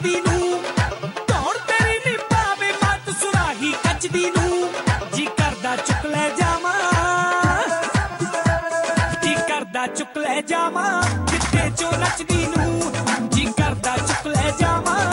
ਕੱਜਦੀ ਨੂੰ। ਧੌਣ ਤੇਰੀ ਨਹੀਂ ਪਾਵੇ ਮਤ ਸੁਰਾਹੀ ਕੱਜਦੀ ਨੂੰ। ਜੀ ਕਰਦਾ ਚੁੱਕ ਲੈ ਜਾਵਾਂ। ਜੀ ਕਰਦਾ ਚੁੱਕ ਲੈ ਜਾਵਾਂ। ਜਿੱਤੇ ਚੋ ਨੱਚਦੀ ਨੂੰ। ਜੀ ਕਰਦਾ ਚੁੱਕ ਲੈ ਜਾਵਾਂ।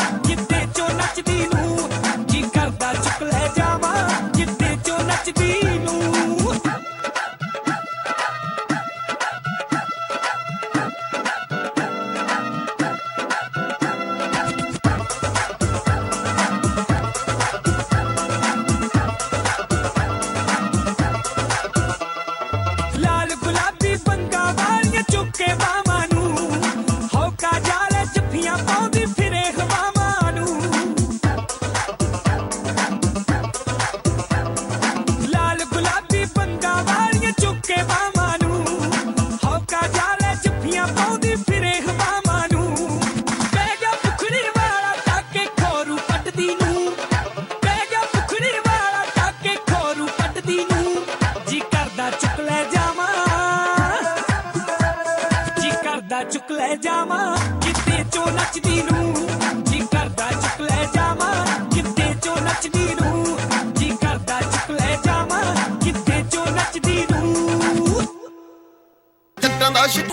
ਚੁੱਕ ਲੈ ਜਾਵਾਂ। ਕਿਤੇ ਚੋ ਨੱਚਦੀ ਨੂੰ। ਜੀ ਕਰਦਾ ਚੁੱਕ ਲੈ ਜਾਵਾਂ ਕਿਤੇ ਚੋ ਨੱਚਦੀ ਨੂੰ। ਜੀ ਕਰਦਾ ਚੁੱਕ ਲੈ ਜਾਵਾਂ ਕਿਤੇ ਚੋ ਨੱਚਦੀ ਨੂੰ। ਜੱਟਾਂ ਦਾ ਸ਼ਿਟ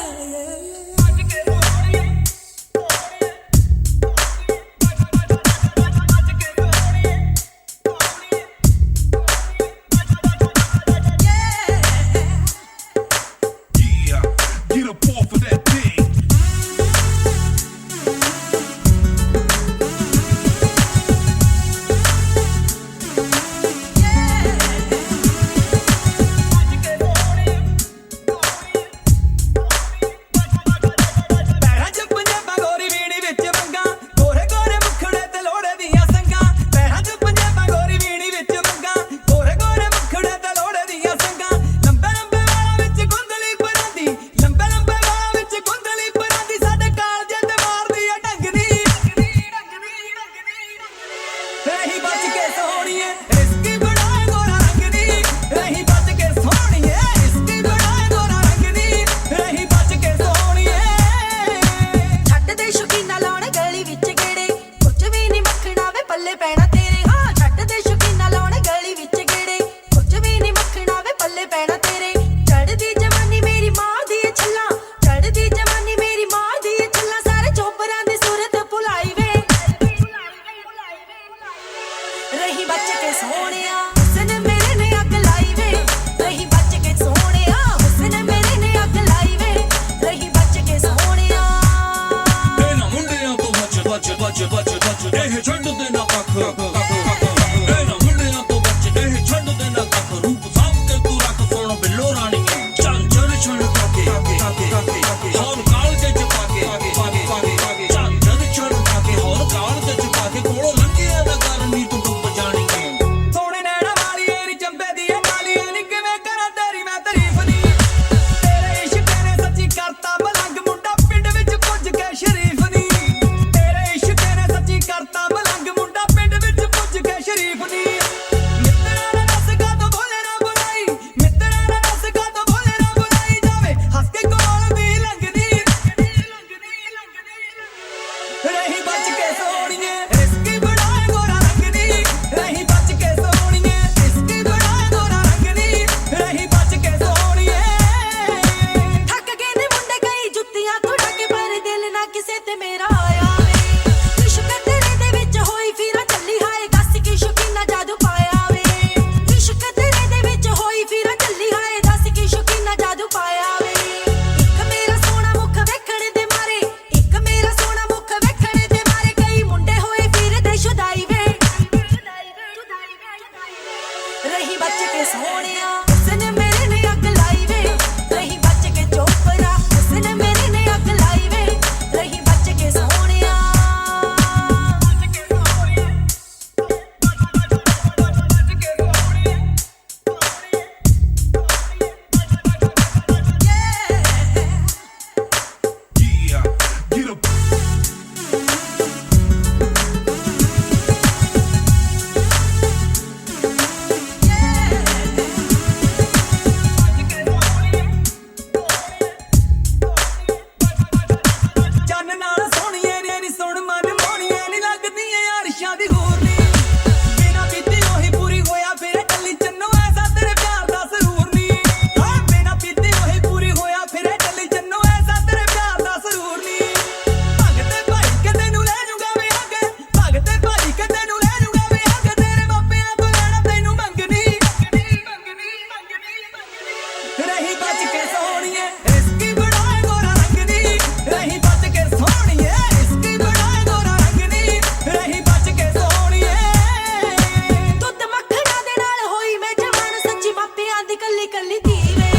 ਰਹੀ ਬਚ ਕੇ ਸੋਹਣਿਆ। ਹੁਸਨ ਮੇਰੇ ਨੇ ਅੱਗ ਲਾਈ ਵੇ। ਰਹੀ ਬਚ ਕੇ ਸੋਹਣਿਆ। ਹੁਸਨ ਮੇਰੇ ਨੇ ਅੱਗ ਲਾਈ ਵੇ। ਰਹੀ ਬਚ ਕੇ ਸੋਹਣਿਆ। ਇਹਨਾਂ ਮੁੰਡਿਆਂ ਤੋਂ ਬਚ ਬਚ ਬਚ ਬਚ ਬਚ ਇਹ ਛੱਡ ਦੇਣਾ ਕੱਖ नहीं बच के सोनिए కల్లి కల్లి తీవే.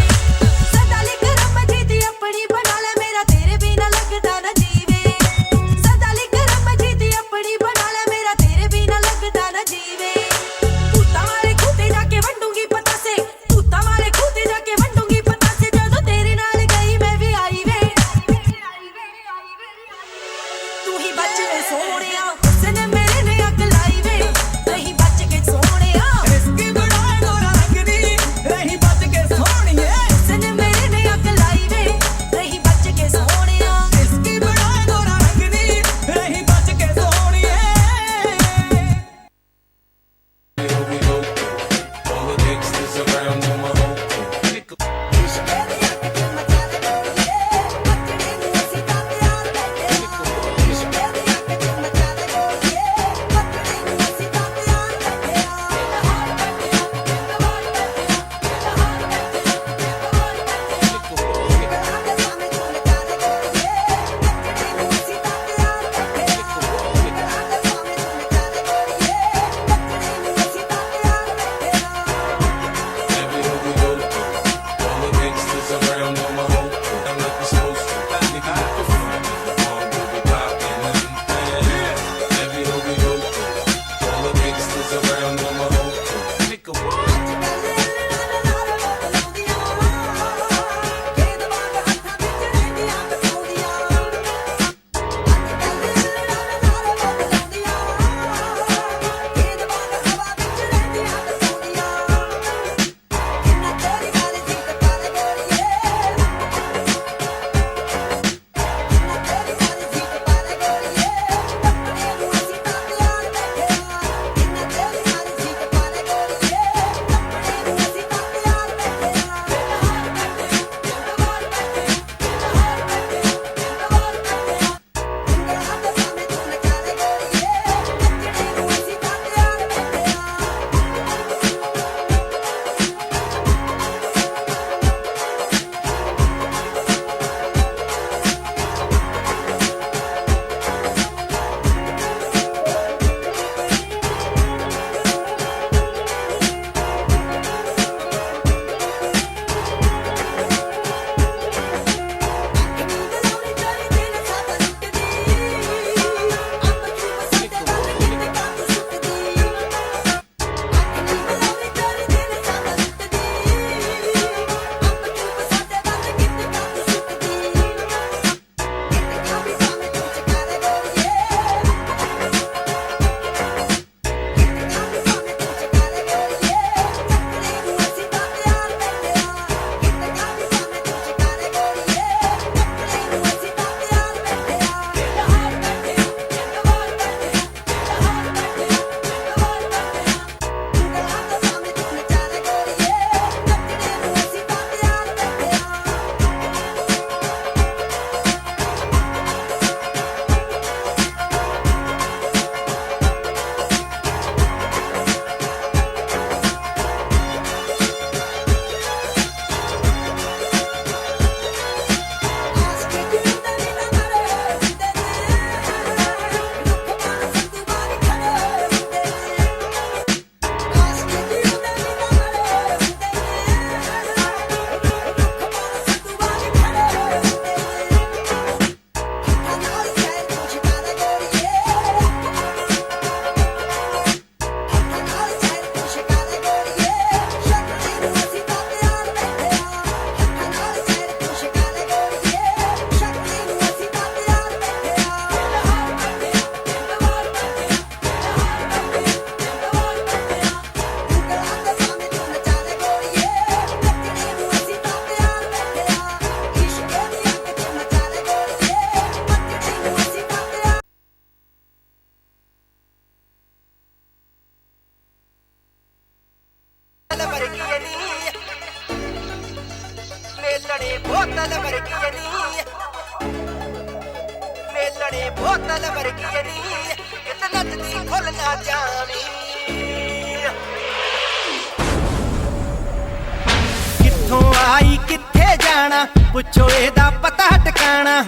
ਜਾਣਾ, ਪੁੱਛੋ ਇਹਦਾ ਪਤਾ ਟਿਕਾਣਾ।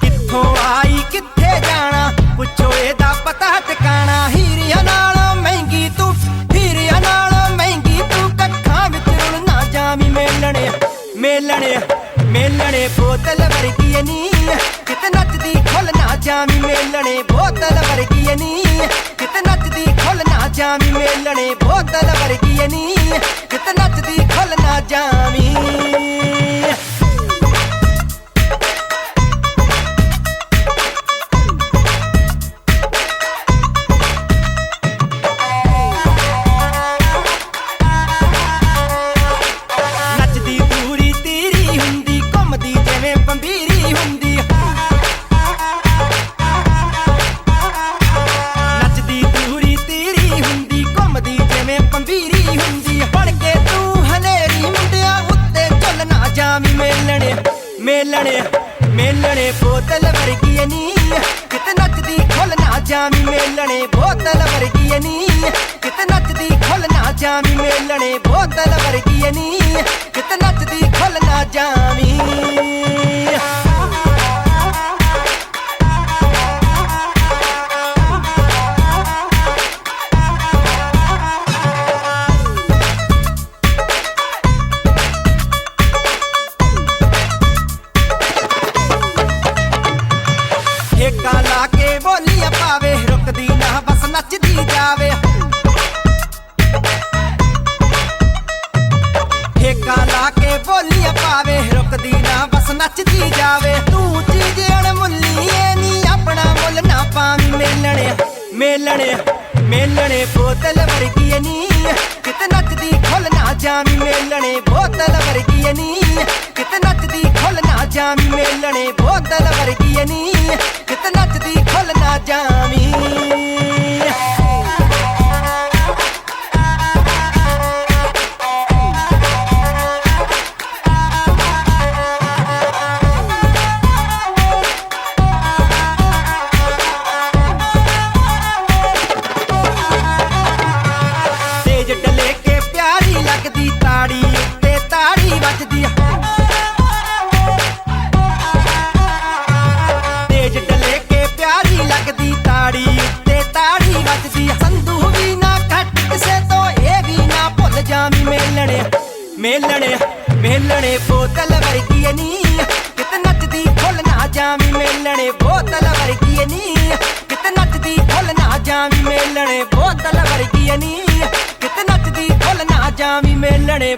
ਕਿੱਥੋਂ ਆਈ, ਕਿੱਥੇ ਜਾਣਾ, ਪੁੱਛੋ ਇਹਦਾ ਪਤਾ ਟਿਕਾਣਾ। ਹੀਰਿਆਂ ਨਾਲੋਂ ਮਹਿੰਗੀ ਤੂੰ, ਹੀਰਿਆਂ ਨਾਲੋਂ ਮਹਿੰਗੀ ਤੂੰ, ਕੱਖਾਂ ਵਿੱਚ ਰੁਲ ਨਾ ਜਾਵੀਂ ਮੇਲਣੇ ਮੇਲਣੇ ਮੇਲਣੇ, ਬੋਤਲ ਵਰਗੀ ਨੀ। ਕਿਤੇ ਨੱਚਦੀ ਖੁੱਲ ਨਾ ਜਾਵੀਂ ਮੇਲਣੇ, ਬੋਤਲ ਵਰਗੀ ਨੀ। ਕਿਤੇ ਨੱਚਦੀ ਜਾਵੀਂ ਮੇਲਣੇ ਬੋਤਲ ਵਰਗੀ ਨੀ ਕਿਤੇ ਨੱਚਦੀ ਖੁੱਲ ਨਾ ਜਾਵੀਂ। ਨੱਚਦੀ ਪੂਰੀ ਤੀਰੀ ਹੁੰਦੀ, ਘੁੰਮਦੀ ਜਿਵੇਂ ਪੰਬੀਰੀ ਹੁੰਦੀ। ਜਾਮੀ ਮੇਲਣੇ ਮੇਲਣੇ ਮੇਲਣੇ ਬੋਤਲ ਵਰਗੀ ਐ ਨੀ। ਕਿਤੇ ਨੱਚਦੀ ਖੁੱਲ ਨਾ ਜਾਮੀ ਮੇਲਣੇ, ਬੋਤਲ ਵਰਗੀ ਐ ਨੀ। ਕਿਤੇ ਨੱਚਦੀ ਖੁੱਲ ਨਾ ਜਾਮੀ ਮੇਲਣੇ, ਬੋਤਲ ਵਰਗੀ ਐ ਨੀ। ਕਿਤੇ ਨੱਚਦੀ ਖੁੱਲ ਨਾ ਜਾਮੀ ਠੇਕਾ ਲਾ ਕੇ ਬੋਲੀਆਂ ਪਾਵੇ, ਰੁਕਦੀ ਨਾ ਬਸ ਨੱਚਦੀ ਜਾਵੇ। ਤੂੰ ਚੀਜ਼ ਅਣਮੁੱਲੀ ਏ ਨੀ ਆਪਣਾ ਮੁੱਲ ਨਾ ਪਾਵੀਂ ਮੇਲਣੇ ਮੇਲਣੇ ਮੇਲਣੇ। ਬੋਤਲ ਵਰਗੀ ਨੀ, ਕਿਤੇ ਨੱਚਦੀ ਖੁੱਲ ਨਾ ਜਾਵੀਂ ਮੇਲਣੇ। ਬੋਤਲ ਵਰਗੀ ਨੀ, ਕਿਤੇ ਨੱਚਦੀ ਖੁੱਲ ਨਾ ਜਾਵੀਂ ਮੇਲਣੇ। ਬੋਤਲ ਵਰਗੀ ਨੀ, ਕਿਤੇ ਨੱਚਦੀ ਖੁੱਲ ਨਾ ਜਾਵੀਂ। ਮੇਲਣੇ ਮੇਲਣੇ ਬੋਤਲ ਵਰਗੀ ਨੀ। ਕਿਤੇ ਨੱਚਦੀ ਫੁੱਲ ਨਾ ਜਾਵੀਂ ਮੇਲਣੇ, ਬੋਤਲ ਵਰਗੀ ਨੀ। ਕਿਤੇ ਨੱਚਦੀ ਫੁੱਲ ਨਾ ਜਾਵੀਂ ਮੇਲਣੇ, ਬੋਤਲ ਵਰਗੀ ਨੀ। ਕਿਤੇ ਨੱਚਦੀ ਫੁੱਲ ਨਾ ਜਾਵੀਂ ਮੇਲਣੇ।